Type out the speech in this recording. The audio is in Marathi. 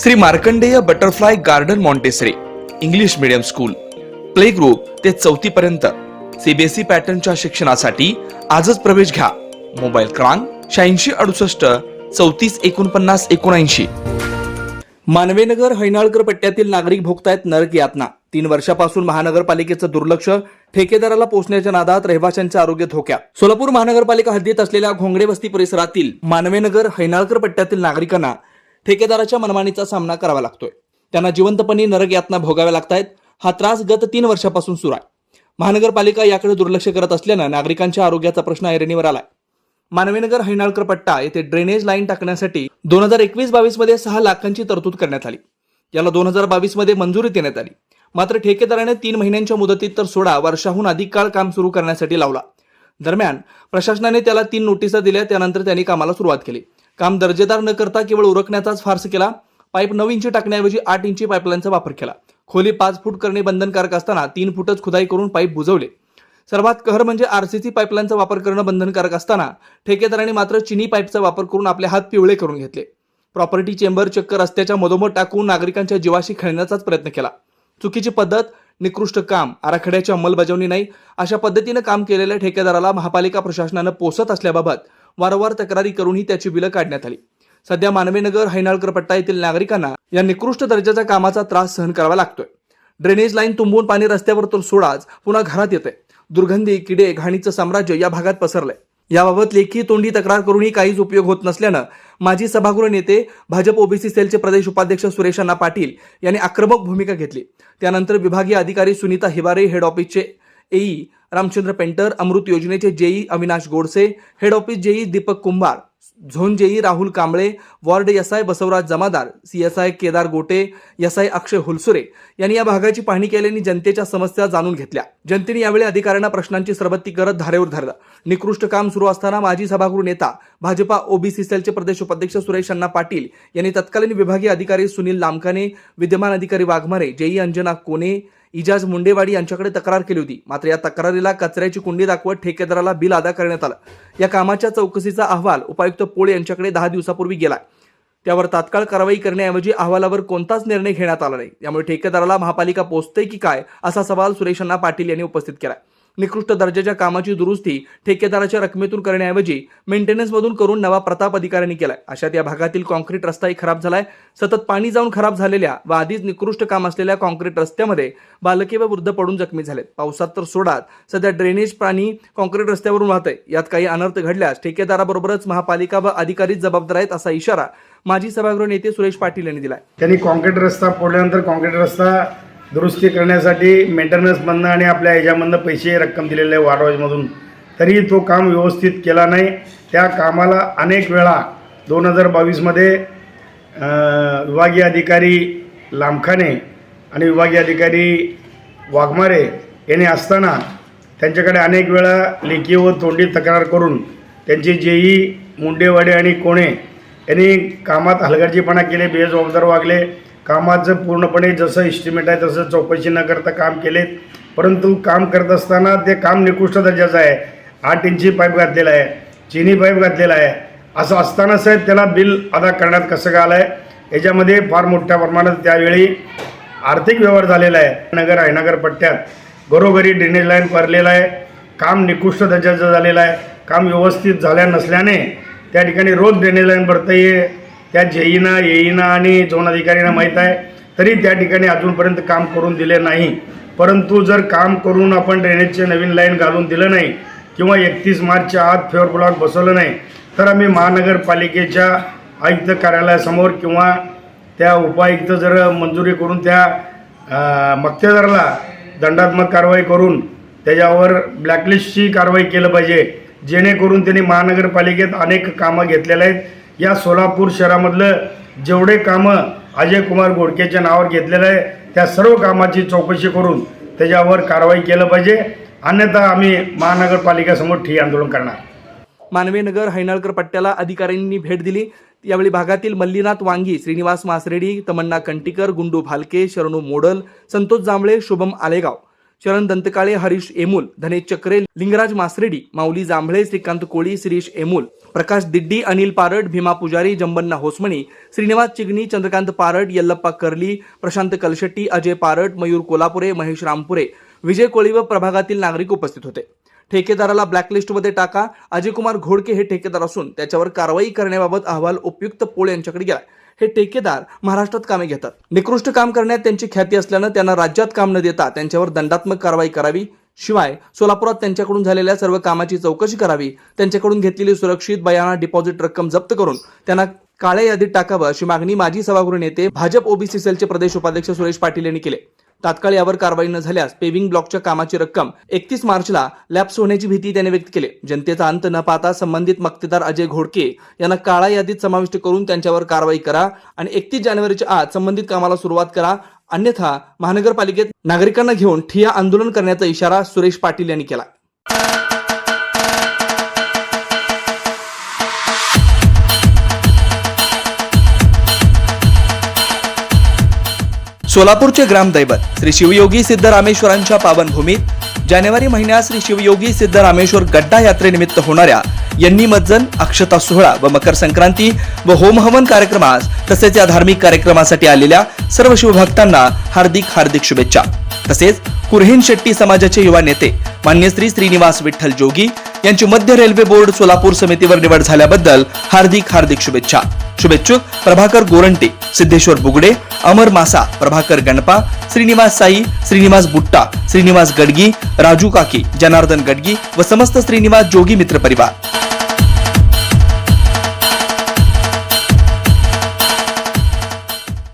Shri Markandeya butterfly garden montessori English medium school. Play group ते चौथी पर्यंत. सीबीएसई पॅटर्नच्या शिक्षणासाठी आजच प्रवेश घ्या. मोबाईल क्रमांक शहाऐंशी अडुसष्ट चौतीस एकोणपन्नास एकोणऐंशी. मानवेनगर हैनाळकर पट्ट्यातील नागरिक भोगतायत नरक यातना. तीन वर्षापासून महानगरपालिकेचं दुर्लक्ष ठेकेदाराला पोहोचण्याच्या नादात रहिवाशांचे आरोग्य धोक्यात. सोलापूर महानगरपालिका हद्दीत असलेल्या घोंगडे वस्ती परिसरातील मानवेनगर हैनाळकर पट्ट्यातील नागरिकांना ठेकेदाराच्या मनमानीचा सामना करावा लागतोय. त्यांना जिवंतपणे नरक यातना भोगाव्या लागतायत. हा त्रास गत तीन वर्षापासून सुरू आहे. महानगरपालिका याकडे दुर्लक्ष करत असल्यानं नागरिकांच्या आरोग्याचा प्रश्न ऐरणीवर आलाय. मानवीनगर हैनाळकर पट्टा येथे ड्रेनेज लाईन टाकण्यासाठी दोन हजार एकवीस बावीसमध्ये सहा लाखांची तरतूद करण्यात आली. याला दोन हजार बावीसमध्ये मंजुरी देण्यात आली. मात्र ठेकेदाराने तीन महिन्यांच्या मुदतीत तर सोळा वर्षाहून अधिक काळ काम सुरू करण्यासाठी लावला. दरम्यान प्रशासनाने त्याला तीन नोटिसा दिल्या त्यानंतर त्यांनी कामाला सुरुवात केली. काम दर्जेदार न करता केवळ उरकण्याचाच फार्स केला. पाईप नऊ इंची टाकण्याऐवजी आठ इंची पाईपलाईनचा वापर केला. खोली पाच फूट करणे बंधनकारक असताना तीन फूटच खुदाई करून पाईप बुजवले. सर्वात कहर म्हणजे आरसीसी पाईपलाईनचा वापर करणं बंधनकारक असताना ठेकेदारांनी मात्र चिनी पाईपचा वापर करून आपले हात पिवळे करून घेतले. प्रॉपर्टी चेंबर चक्क रस्त्याच्या मधोमध टाकून नागरिकांच्या जीवाशी खेळण्याचाच प्रयत्न केला. चुकीची पद्धत निकृष्ट काम आराखड्याची अंमलबजावणी नाही अशा पद्धतीनं काम केलेल्या ठेकेदाराला महापालिका प्रशासनानं पोसत असल्याबाबत वारंवार तक्रारी करूनही त्याची बिलं काढण्यात आली. सध्या मानवेनगर हैनाळकर पट्टा येथील नागरिकांना या निकृष्ट दर्जाच्या कामाचा त्रास सहन करावा लागतोय. ड्रेनेज लाईन तुंबून पाणी रस्त्यावर तर सोडाच पुन्हा घरात येते दुर्गंधी किडे घाणीचं साम्राज्य या भागात पसरलंय. याबाबत लेखी तोंडी तक्रार करूनही काहीच उपयोग होत नसल्यानं माजी सभागृह नेते भाजप ओबीसी सेलचे प्रदेश उपाध्यक्ष सुरेश अण्णा पाटील यांनी आक्रमक भूमिका घेतली. त्यानंतर विभागीय अधिकारी सुनीता हिवारे हेड ऑफिसचे एई रामचंद्र पेंटर अमृत योजनेचे JE Avinash Godse head office JE Deepak Kumbhar zone JE Rahul Kamble ward SI Basavaraj Jamadar CSI Kedar Gote SI Akshay Hulsure यांनी या भागाची पाहणी केल्याने जनतेच्या समस्या जाणून घेतल्या. जनतेने यावेळी अधिकाऱ्यांना प्रश्नांची सरबत्ती करत धारेवर धरलं. निकृष्ट काम सुरू असताना माजी सभागृह नेता भाजपा ओबीसी सेलचे प्रदेश उपाध्यक्ष सुरेश अण्णा पाटील यांनी तत्कालीन विभागीय अधिकारी सुनील लामकाने विद्यमान अधिकारी वाघमारे जेई अंजना कोने इजाज मुंडेवाडी यांच्याकडे तक्रार केली होती. मात्र या तक्रारीला कचऱ्याची कुंडी दाखवत ठेकेदाराला बिल अदा करण्यात आलं. या कामाच्या चौकशीचा अहवाल उपायुक्त पोळ यांच्याकडे दहा दिवसापूर्वी गेला त्यावर तात्काळ कारवाई करण्याऐवजी अहवालावर कोणताच निर्णय घेण्यात आला नाही. त्यामुळे ठेकेदाराला महापालिका पोचते की काय असा सवाल सुरेशांना पाटील यांनी उपस्थित केला निकृष्ट दर्जाच्या कामाची दुरुस्ती ठेकेदाराच्या रकमेतून करण्याऐवजी मेंटेनन्स मधून करून नवा प्रताप अधिकाऱ्यांनी केलाय. अशात या भागातील कॉन्क्रीट रस्ताही खराब झालाय. सतत पाणी जाऊन खराब झालेल्या व आधीच निकृष्ट काम असलेल्या कॉन्क्रीट रस्त्यामध्ये बालके व वृद्ध पडून जखमी झालेत. पावसात तर सोडात सध्या ड्रेनेज पाणी कॉन्क्रीट रस्त्यावरून वाहतंय. यात काही अनर्थ घडल्यास ठेकेदाराबरोबरच महापालिका व अधिकारीच जबाबदार आहेत असा इशारा माजी सभागृह नेते सुरेश पाटील यांनी दिलाय. त्यांनी कॉन्क्रीट रस्ता फोडल्यानंतर कॉन्क्रीट रस्ता दुरुस्ती करण्यासाठी मेंटेनन्समधनं आणि आपल्या ह्याच्यामधनं पैसे रक्कम दिलेले आहे वारवाजमधून तरी तो काम व्यवस्थित केला नाही. त्या कामाला अनेक वेळा दोन हजार बावीसमध्ये विभागीय अधिकारी लामखाने आणि विभागीय अधिकारी वाघमारे यांनी असताना त्यांच्याकडे अनेक वेळा लेखी व तोंडी तक्रार करून त्यांचे जेई मुंडेवाडे आणि कोणे यांनी कामात हलगर्जीपणा केले बेजबाबदार वागले. कामाचं पूर्णपणे जसं इस्टिमेट आहे तसं चौकशी न करता काम केले परंतु काम करत असताना ते काम निकृष्ट दर्जाचं आहे. आठ इंची पाईप घातलेला आहे चिनी पाईप घातलेला आहे. असं असताना साहेब त्याला बिल अदा करण्यात कसं का आलं आहे याच्यामध्ये फार मोठ्या प्रमाणात त्यावेळी आर्थिक व्यवहार झालेला आहे. नगर आहे नगर पट्ट्यात घरोघरी ड्रेनेज लाईन भरलेलं आहे. काम निकृष्ट दर्जाचं झालेलं आहे. काम व्यवस्थित झाल्या नसल्याने त्या ठिकाणी रोज ड्रेनेज लाईन भरता ये त्या जेईना येईना आणि झोन माहीत आहे. तरी त्या ठिकाणी अजूनपर्यंत काम करून दिले नाही. परंतु जर काम करून आपण ड्रेनेजचे नवीन लाईन घालून दिलं नाही किंवा एकतीस मार्चच्या आत फेअर ब्लॉक बसवलं नाही तर आम्ही महानगरपालिकेच्या आयुक्त कार्यालयासमोर किंवा त्या उपायुक्त जर मंजुरी करून त्या मक्तेदाराला दंडात्मक कारवाई करून त्याच्यावर ब्लॅकलिस्टची कारवाई केलं पाहिजे जेणेकरून त्यांनी महानगरपालिकेत अनेक कामं घेतलेले आहेत. या सोलापूर शहरामधलं जेवढे कामं अजय कुमार गोडकेच्या नावावर घेतलेलं आहे त्या सर्व कामाची चौकशी करून त्याच्यावर कारवाई केलं पाहिजे. अन्यथा आम्ही महानगरपालिकेसमोर ठिय्या आंदोलन करणार. मानवेनगर हैनाळकर पट्ट्याला अधिकाऱ्यांनी भेट दिली. यावेळी भागातील मल्लीनाथ वांगी श्रीनिवास मासरेडी तमन्ना कंटीकर गुंडू भालके शरणू मोडल संतोष जांभळे शुभम आलेगाव. चरण दंतकाळे हरीश एमूल धनेश चक्रे लिंगराज मासरेडी माऊली जांभळे श्रीकांत कोळी शिरीष एमूल प्रकाश दिड्डी अनिल पारड भीमा पुजारी जंबन्ना होसमणी श्रीनिवास चिगणी चंद्रकांत पारड यल्लप्पा कर्ली प्रशांत कलशेट्टी अजय पारड मयूर कोल्हापुरे महेश रामपुरे विजय कोळी व प्रभागातील नागरिक उपस्थित होते. ठेकेदाराला ब्लॅकलिस्टमध्ये टाका. अजयकुमार घोडके हे ठेकेदार असून त्याच्यावर कारवाई करण्याबाबत अहवाल उपयुक्त पोळ यांच्याकडे गेला हे ठेकेदार महाराष्ट्रात कामे घेतात. निकृष्ट काम करण्यात त्यांची ख्याती असल्यानं त्यांना राज्यात काम न देता त्यांच्यावर दंडात्मक कारवाई करावी. शिवाय सोलापुरात त्यांच्याकडून झालेल्या सर्व कामाची चौकशी करावी. त्यांच्याकडून घेतलेली सुरक्षित बयाना डिपॉझिट रक्कम जप्त करून त्यांना काळ्या यादीत टाकावं अशी मागणी माजी सभागृह नेते भाजप ओबीसी सेलचे प्रदेश उपाध्यक्ष सुरेश पाटील यांनी केले. तात्काळ यावर कारवाई न झाल्यास पेव्हिंग ब्लॉकच्या कामाची रक्कम एकतीस मार्चला लॅप्स होण्याची भीती त्याने व्यक्त केली. जनतेचा अंत न पाहता संबंधित मक्तेदार अजय घोडके यांना काळा यादीत समाविष्ट करून त्यांच्यावर कारवाई करा आणि एकतीस जानेवारीच्या आत संबंधित कामाला सुरुवात करा. अन्यथा महानगरपालिकेत नागरिकांना घेऊन ठिया आंदोलन करण्याचा इशारा सुरेश पाटील यांनी केला. सोलापूरचे ग्रामदैवत श्री शिवयोगी सिद्धरामेश्वरांच्या पावनभूमीत जानेवारी महिन्यात श्री शिवयोगी सिद्धरामेश्वर गड्डा यात्रेनिमित्त होणाऱ्या यांनी मज्जन अक्षता सोहळा व मकर संक्रांती व होमहवन कार्यक्रमास तसेच या धार्मिक कार्यक्रमासाठी आलेल्या सर्व शिवभक्तांना हार्दिक हार्दिक शुभेच्छा. तसेच कुरहेन शेट्टी समाजाचे युवा नेते मान्य श्री श्रीनिवास विठ्ठल जोगी यांची मध्य रेल्वे बोर्ड सोलापूर समितीवर निवड झाल्याबद्दल हार्दिक हार्दिक शुभेच्छा. शुभेच्छुक प्रभाकर गोरंटे सिद्धेश्वर बुगडे अमर मासा प्रभाकर गणपा श्रीनिवास साई श्रीनिवास बुट्टा श्रीनिवास गडगी राजू काकी जनार्दन गडगी व समस्त श्रीनिवास जोगी मित्र परिवार.